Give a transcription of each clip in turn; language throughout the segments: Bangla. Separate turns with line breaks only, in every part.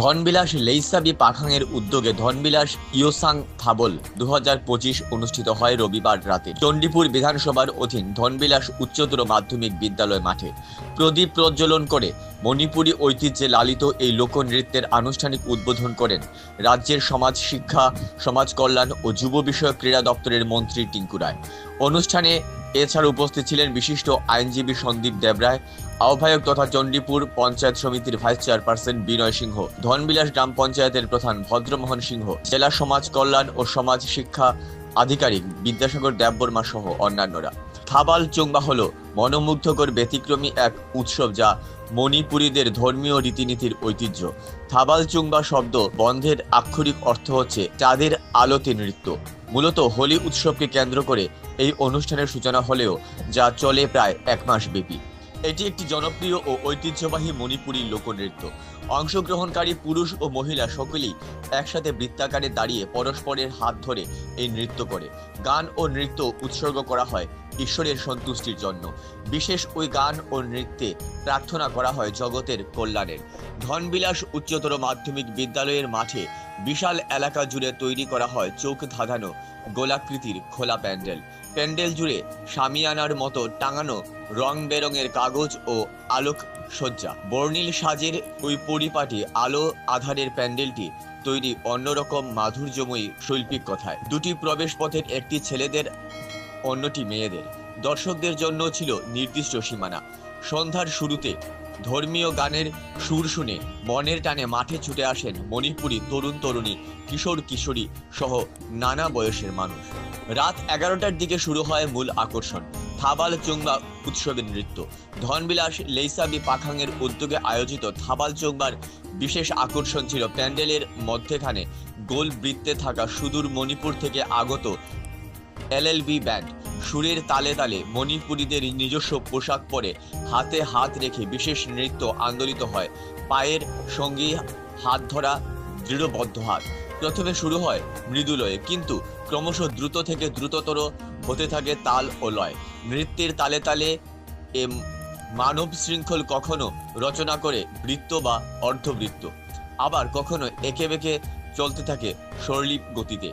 ধনবিলাস লেইসাবি পাখাংয়ের উদ্যোগে ধনবিলাস ইয়োসাং থাবল দু অনুষ্ঠিত হয় রবিবার রাতে। চণ্ডীপুর বিধানসভার অধীন ধনবিলাস উচ্চতর মাধ্যমিক বিদ্যালয় মাঠে। প্রদীপ প্রজ্বলন করে। মণিপুরী ঐতিহ্যে লালিত এই লোকনৃত্যের আনুষ্ঠানিক উদ্বোধন করেন রাজ্যের সমাজ শিক্ষা, সমাজ কল্যাণ ও যুব বিষয়ক ক্রীড়া দপ্তরের মন্ত্রী টিঙ্কু রায়। অনুষ্ঠানে এছাড়া উপস্থিত ছিলেন বিশিষ্ট আইনজীবী সন্দীপ দেবরায় আহ্বায়ক তথা চণ্ডীপুর পঞ্চায়েত সমিতির ভাইস চেয়ারপারসন বিনয় সিংহ, ধনবিলাস গ্রাম পঞ্চায়েতের প্রধান ভদ্রমোহন সিংহ, জেলা সমাজ কল্যাণ ও সমাজ শিক্ষা আধিকারিক বিদ্যাসাগর দেববর্মা সহ অন্যান্যরা। থাবাল চোংবা হল মনোমুগ্ধকর ব্যতিক্রমী এক উৎসব যা মণিপুরীদের ধর্মীয় রীতিনীতির ঐতিহ্য। থাবাল চুংবা শব্দ বন্ধের আক্ষরিক অর্থ হচ্ছে চাঁদের আলোতে নৃত্য। মূলত হোলি উৎসবকে কেন্দ্র করে এই অনুষ্ঠানের সূচনা হলেও যা চলে প্রায় এক মাস ব্যাপী। এটি একটি জনপ্রিয় ও ঐতিহ্যবাহী মণিপুরী লোকনৃত্য। অংশগ্রহণকারী পুরুষ ও মহিলা সকলেই একসাথে বৃত্তাকারে দাঁড়িয়ে পরস্পরের হাত ধরে এই নৃত্য করে। গান ও নৃত্য উৎসর্গ করা হয় ঈশ্বরের সন্তুষ্টির জন্য। বিশেষ ওই গান ও নৃত্যে প্রার্থনা করা হয় জগতের কল্যাণের ধনবিলাস উচ্চতর মাধ্যমিক বিদ্যালয়ের মাঠে বিশাল এলাকা জুড়ে তৈরি করা হয় চোখ ধাঁধানো গোলাকৃতির খোলা প্যান্ডেল। প্যান্ডেল জুড়ে সামিয়ানার মতো টাঙানো রং বেরঙের কাগজ ও আলোক সজ্জা। বর্ণিল সাজের ওই পরিপাটি আলো আধারের প্যান্ডেলটি তৈরি অন্যরকম মাধুর্যময়ী শৈল্পিক কথায়। দুটি প্রবেশ পথের একটি ছেলেদের অন্যটি মেয়েদের। দর্শকদের জন্য ছিল নির্দিষ্ট সীমানা। সন্ধ্যার শুরুতে ধর্মীয় গানের সুর শুনে মনের টানে মাঠে ছুটে আসেন মণিপুরি তরুণ তরুণী কিশোর কিশোরী সহ নানা বয়সের মানুষ। রাত এগারোটার দিকে শুরু হয় মূল আকর্ষণ, থাবাল চুংবা উৎসবের নৃত্য। ধনবিলাস লেইসাবি পাখাংয়ের উদ্যোগে আয়োজিত থাবাল চুংবার বিশেষ আকর্ষণ ছিল প্যান্ডেলের মধ্যেখানে। গোল বৃত্তে থাকা সুদূর মণিপুর থেকে আগত এলএলবি ব্যান্ড সুরের তালে তালে মণিপুরীদের নিজস্ব পোশাক পরে হাতে হাত রেখে বিশেষ নৃত্য আন্দোলিত হয়। পায়ের সঙ্গে হাত ধরা, দৃঢ়বদ্ধ হাত। প্রথমে শুরু হয় মৃদুলয়ে, কিন্তু ক্রমশ দ্রুত থেকে দ্রুততর হতে থাকে তাল ও লয়। নৃত্যের তালে তালে এ মানব শৃঙ্খল কখনো রচনা করে বৃত্ত বা অর্ধবৃত্ত। আবার কখনো এঁকে বেঁকে চলতে থাকে সরলীপ গতিতে।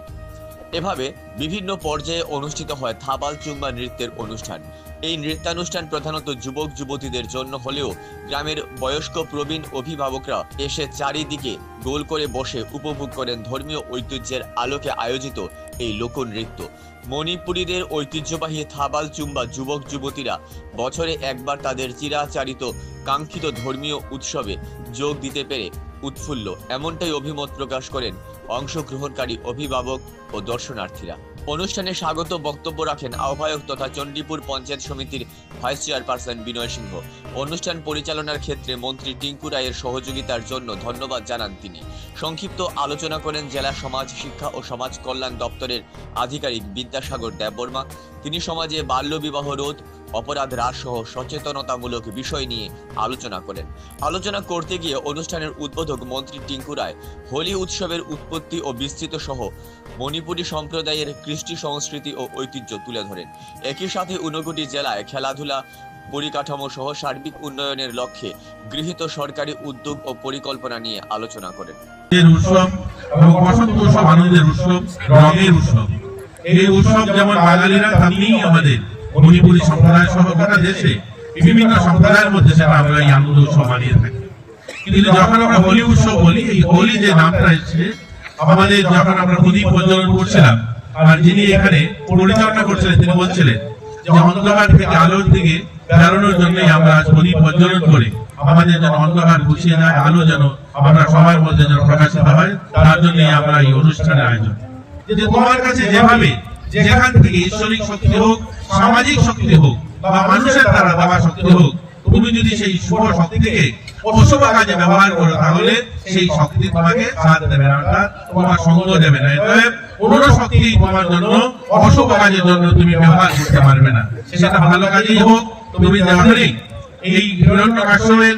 এভাবে বিভিন্ন পর্যায়ে অনুষ্ঠিত হয় থাবাল চুম্বা নৃত্যের অনুষ্ঠান। এই নৃত্যানুষ্ঠান প্রধানত যুবক, যুবতীদের জন্য হলেও গ্রামের বয়স্ক প্রবীণ অভিভাবকরা এসে চারিদিকে গোল করে বসে উপভোগ করেন ধর্মীয় ঐতিহ্যের আলোকে আয়োজিত এই লোকনৃত্য। মণিপুরীদের ঐতিহ্যবাহী থাবাল চুম্বা যুবক, যুবতীরা বছরে একবার তাদের চিরাচারিত, কাঙ্ক্ষিত ধর্মীয় উৎসবে যোগ দিতে পেরে উৎফুল্ল। এমনটাই অভিমত প্রকাশ করেন অংশগ্রহণকারী অভিভাবক ও দর্শনার্থীরা। অনুষ্ঠানে স্বাগত বক্তব্য রাখেন আহ্বায়ক তথা চণ্ডীপুর পঞ্চায়েত সমিতির ভাইস চেয়ারপারসন বিনয় সিংহ। অনুষ্ঠান পরিচালনার ক্ষেত্রে মন্ত্রী টিঙ্কু রায়ের সহযোগিতার জন্য ধন্যবাদ জানান তিনি। সংক্ষিপ্ত আলোচনা করেন জেলা সমাজ, শিক্ষা ও সমাজ কল্যাণ দপ্তরের আধিকারিক বিদ্যাসাগর দেববর্মা। তিনি সমাজে বাল্যবিবাহ রোধ অপরাধ হ্রাস সহ সচেতনতামূলক বিষয় নিয়ে আলোচনা করেন। আলোচনা করতে গিয়ে অনুষ্ঠানের উদ্বোধক মন্ত্রী টিঙ্কু রায়, হোলি উৎসবের উৎপত্তি ও বিস্তৃত সহ মণিপুরী সম্প্রদায়ের কৃষ্টি সংস্কৃতি ও ঐতিহ্য তুলে ধরেন। একই সাথে ঊনকোটি জেলায় খেলাধুলা, পরিকাঠামো সহ সার্বিক উন্নয়নের লক্ষ্যে গৃহীত সরকারি উদ্যোগ ও পরিকল্পনা নিয়ে আলোচনা করেন।
এই উৎসব যেমন বাঙালিরা আমাদের মণিপুরী সম্প্রদায় সহ গোটা দেশে, বিভিন্ন সম্প্রদায়ের মধ্যে সেটা আমরা এই আনন্দ উৎসব মানিয়ে থাকি। কিন্তু যখন আমরা হোলি উৎসব বলি, এই হোলি যে নামটা এসছে, আমাদের যখন আমরা প্রদীপ প্রজ্বলন করছিলাম আর যিনি এখানে পরিচালনা করছিলেন, তিনি বলছিলেন যে অন্ধকার থেকে আলোর দিকে বেরোনোর জন্যই আমরা আজ প্রদীপ প্রজ্বলন করে। আমাদের যেন অন্ধকার গুছিয়ে যায় আলো যেন আমরা সবার মধ্যে যেন প্রকাশিত হয়, তার জন্য আমরা এই অনুষ্ঠানের আয়োজন। তোমার কাছে যেভাবে, যেখান থেকে ঈশ্বরিক শক্তি হোক সামাজিক শক্তি হোক বা মানুষের দ্বারা দেওয়া শক্তি হোক, তুমি যদি সেই শুভ শক্তিকে অশুভ কাজে ব্যবহার করো, তাহলে সেই শক্তি তোমাকে সাথ দেবে না, অর্থাৎ তোমার সঙ্গ দেবে না। এতে কোন শক্তি তোমার জন্য অশুভ কাজের জন্য তুমি ব্যবহার করতে পারবে না। সেটা ভালো কাজেই হোক, তুমি জানোই, এই হিরণ্য কাশ্যপের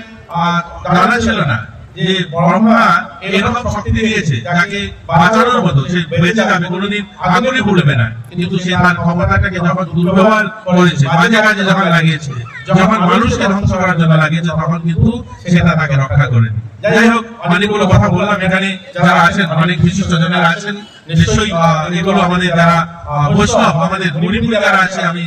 জানা ছিল না। যে ব্রহ্মা এরকম শক্তি দিয়েছে যাকে বাঁচানোর মতো, সে বেঁচে যাবে, কোনোদিন আগুনে পড়বে না। কিন্তু সে তার ক্ষমতাটাকে যখন দুর্ব্যবহার করেছে বাজে কাজে যখন লাগিয়েছে, যখন মানুষকে ধ্বংস করার জন্য লাগিয়েছে, তখন কিন্তু সেটা তাকে রক্ষা করেনি যাই হোক অনেকগুলো কথা বললাম এখানে, যারা আছেন, অনেক বিশিষ্ট জনেরা আছেন, নিশ্চয়ই এগুলো আমাদের যারা বৈষ্ণব, আমাদের মণিপুরে যারা আছে, আমি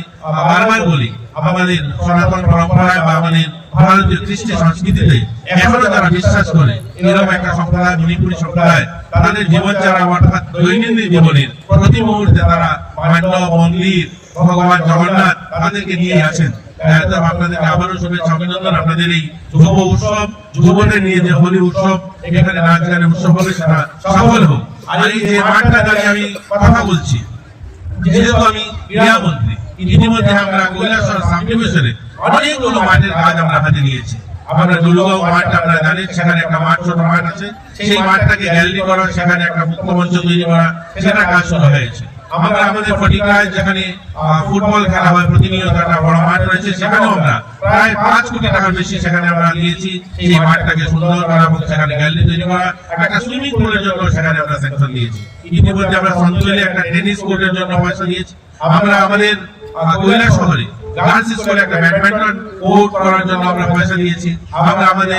বারবার বলি, আমাদের সনাতন পরম্পরায় বা আমাদের ভারতীয় কৃষ্টি সংস্কৃতিতে এখনও তারা বিশ্বাস করে। এরকম একটা সম্প্রদায়, মণিপুরী সম্প্রদায়, তাদের জীবনচারা অর্থাৎ দৈনন্দিন জীবনের প্রতি মুহূর্তে তারা মান্য মন্দির, ভগবান জগন্নাথ তাদেরকে নিয়ে আপনাদেরকে আবারও আপনাদের এই যুব উৎসব যুবদের নিয়ে যে হোলি উৎসব, এখানে নাচ গানের উৎসব হবে, সেটা সফল হোক। আর এই যে মাঠটা দাঁড়িয়ে আমি কথা বলছি, যেহেতু আমি ইতিমধ্যে আমরা কৈলাসর সাবডিভিশনে মাঠের কাজ আমরা হাতে নিয়েছি। আমরা দুর্গাঁও সেখানে একটা মাঠ, ছোট মাঠ আছে। সেই মাঠটাকে গ্যালারি করা, সেখানে একটা তৈরি করা কাজ শুরু হয়েছে। আমরা আমাদের ফটিকায় যেখানে ফুটবল খেলা হয়, প্রতিনিয়ত একটা বড় মাঠ রয়েছে আমরা প্রায় পাঁচ কোটি টাকার বেশি সেখানে আমরা দিয়েছি সেই মাঠটাকে সুন্দর করা এবং সেখানে গ্যালারি তৈরি করা, একটা সুইমিং পুলের জন্য সেখানে আমরা স্যাংশন দিয়েছি ইতিমধ্যে আমরা সঞ্চলে একটা টেনিস কোর্টের জন্য পয়সা দিয়েছি। আমরা আমাদের কৈলাস শহরে গার্লস স্কুলে একটা ব্যাডমিন্টন কোর্ট করার জন্য আমরা পয়সা দিয়েছি। আমরা আমাদের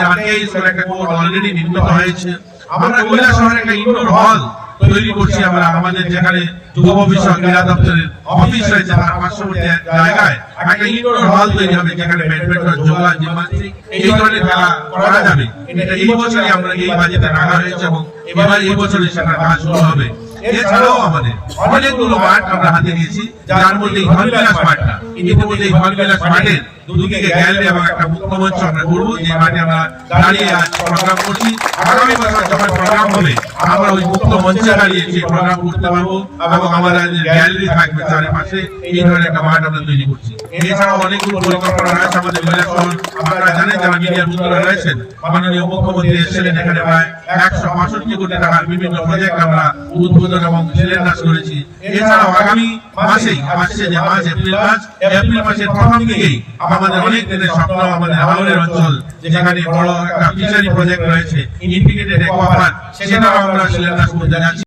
স্কুলে একটা কোর্ট অলরেডি নির্মিত হয়েছে। আমরা কৈলাস শহরে একটা ইনডোর হল তৈরি করছি আমরা আমাদের যেখানে যুব ক্রীড়া দপ্তরের অফিস রয়েছে পার্শ্ববর্তী জায়গায় একটা ইনডোর হল তৈরি হবে যেখানে ব্যাডমিন্টন যোগা জিমনাস্টিক এই ধরনের খেলা করা যাবে। এটা এই বছরই আমরা এই বাজেটে রাখা হয়েছে এবং এবার এই বছরই সেটা কাজ শুরু হবে। এছাড়াও আমাদের অনেকগুলো মাঠ আমরা হাতে নিয়েছি, যার মধ্যে মাঠটা ইতিমধ্যে মাঠের দুদিকে গ্যালারি এবং একটা আমরা করব, যে মাঠে আমরা দাঁড়িয়ে আজ প্রোগ্রাম করছি। আগামী যখন প্রোগ্রাম হবে, আমরা ওই দাঁড়িয়ে সেই প্রোগ্রাম করতে পারব এবং আমাদের গ্যালারি থাকবে চারিপাশে, এই ধরনের একটা মাঠ আমরা তৈরি করছি। এছাড়াও অনেকগুলো পরিকল্পনা রয়েছে আমাদের শহর আপনারা জানেন যারা মিডিয়ার বন্ধুরা রয়েছেন, মাননীয় মুখ্যমন্ত্রী এসেছিলেন এখানে প্রায় একশো বাষট্টি কোটি টাকার বিভিন্ন প্রজেক্ট আমরা উদ্বোধন এবং শিলান্যাস করেছি। এছাড়াও আগামী মাসেই আসছে যে মাস, এপ্রিল মাস, এপ্রিল মাসের প্রথম দিকেই আমাদের অনেক দিনের স্বপ্ন আমাদের হাওড়ের অঞ্চল, যেখানে বড় একটা ফিশারি প্রজেক্ট রয়েছে ইন্টিগ্রেটেড একোয়াপার্ক আমরা শিলান্যাস করতে যাচ্ছি।